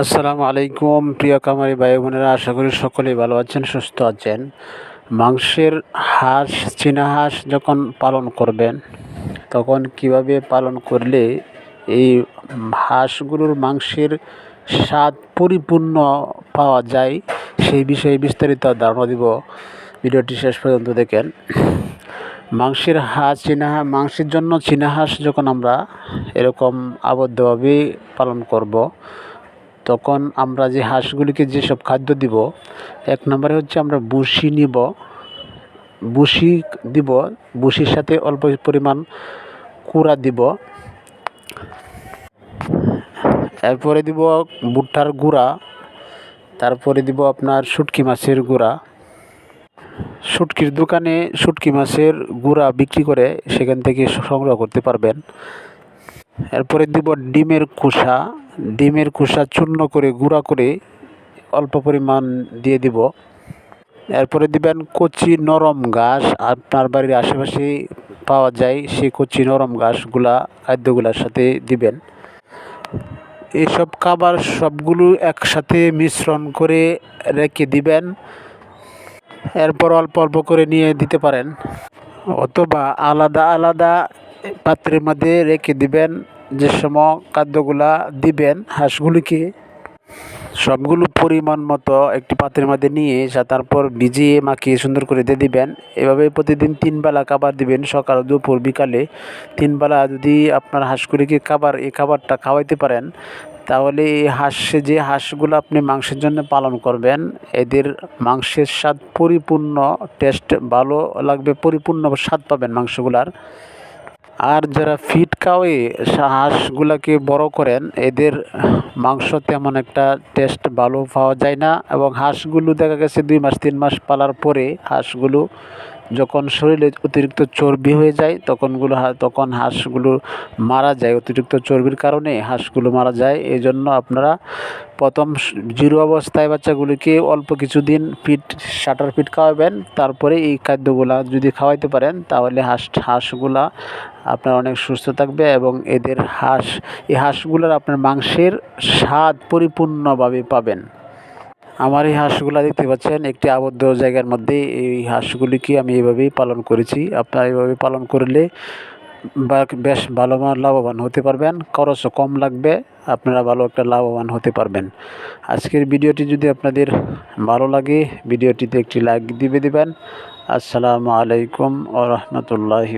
আসসালামু আলাইকুম, প্রিয় কামারি ভাই বোনেরা, আশা করি সকলেই ভালো আছেন, সুস্থ আছেন। মাংসের হাঁস, চীনা হাঁস যখন পালন করবেন, তখন কীভাবে পালন করলে এই হাঁসগুলোর মাংসের স্বাদ পরিপূর্ণ পাওয়া যায়, সেই বিষয়ে বিস্তারিত ধারণা দিব। ভিডিওটি শেষ পর্যন্ত দেখেন। মাংসের হাঁস, চীনা মাংসের জন্য চীনা হাঁস যখন আমরা এরকম আবদ্ধভাবে পালন করব তখন আমরা যে হাঁসগুলিকে যেসব খাদ্য দিব, এক নম্বরে হচ্ছে আমরা বুসি নিব। বুসি দিব বুসির সাথে অল্প পরিমাণ কুড়া দিব। এরপরে দিব ভুট্টার গুঁড়া, তারপরে দিব আপনার শুটকি মাছের গুঁড়া। শুটকির দোকানে শুটকি মাছের গুঁড়া বিক্রি করে সেখান থেকে সংগ্রহ করতে পারবেন। এরপরে দিব ডিমের খোসা। ডিমের খোসা চূর্ণ করে, গুঁড়া করে অল্প পরিমাণ দিয়ে দিব। এরপরে দিবেন কচি নরম ঘাস। আপনার বাড়ির আশেপাশে পাওয়া যায় সেই কচি নরম ঘাসগুলা, খাদ্যগুলোর সাথে দিবেন। এসব খাবার সবগুলো একসাথে মিশ্রণ করে রেখে দিবেন। এরপর অল্প অল্প করে নিয়ে দিতে পারেন। অথবা আলাদা আলাদা পাত্রের মধ্যে রেখে দিবেন যে সম খাদ্যগুলা দিবেন হাঁসগুলিকে সবগুলো পরিমাণ মতো একটি পাত্রের মধ্যে নিয়ে তারপর ভিজিয়ে মাখিয়ে সুন্দর করে দিয়ে দিবেন। এভাবে প্রতিদিন তিন বেলা খাবার দিবেন, সকাল, দুপুর, বিকালে। তিন বেলা যদি আপনার হাঁসগুলিকে খাবার, এই খাবারটা খাওয়াইতে পারেন, তাহলে এই হাঁস, যে হাঁসগুলো আপনি মাংসের জন্য পালন করবেন, এদের মাংসের স্বাদ পরিপূর্ণ, টেস্ট ভালো লাগবে, পরিপূর্ণ স্বাদ পাবেন মাংসগুলার। আর যারা ফিট খাওয়ে হাঁসগুলাকে বড় করেন, এদের মাংস তেমন একটা টেস্ট ভালো পাওয়া যায় না এবং হাঁসগুলো দেখা গেছে দুই মাস, তিন মাস পালার পরে হাঁসগুলো যখন শরীরে অতিরিক্ত চর্বি হয়ে যায়, তখনগুলো তখন হাঁসগুলো মারা যায় অতিরিক্ত চর্বির কারণে, হাঁসগুলো মারা যায়। এই জন্য আপনারা প্রথম জিরো অবস্থায় বাচ্চাগুলিকে অল্প কিছুদিন ফিট শাটার ফিট খাওয়াবেন, তারপরে এই খাদ্যগুলা যদি খাওয়াইতে পারেন, তাহলে হাঁস, হাঁসগুলা আপনার অনেক সুস্থ থাকবে এবং এদের হাঁস, এই হাঁসগুলোর আপনার মাংসের স্বাদ পরিপূর্ণভাবে পাবেন। আমার এই হাঁসগুলো দেখতে পাচ্ছেন, একটি আবদ্ধ জায়গার মধ্যে এই হাঁসগুলিকে আমি এভাবেই পালন করেছি। আপনারা এইভাবে পালন করলে বেশ ভালো লাভবান হতে পারবেন। খরচও কম লাগবে, আপনারা ভালো একটা লাভবান হতে পারবেন। আজকের ভিডিওটি যদি আপনাদের ভালো লাগে, ভিডিওটিতে একটি লাইক দিবে দেবেন। আসসালামু আলাইকুম ও রহমতুল্লাহি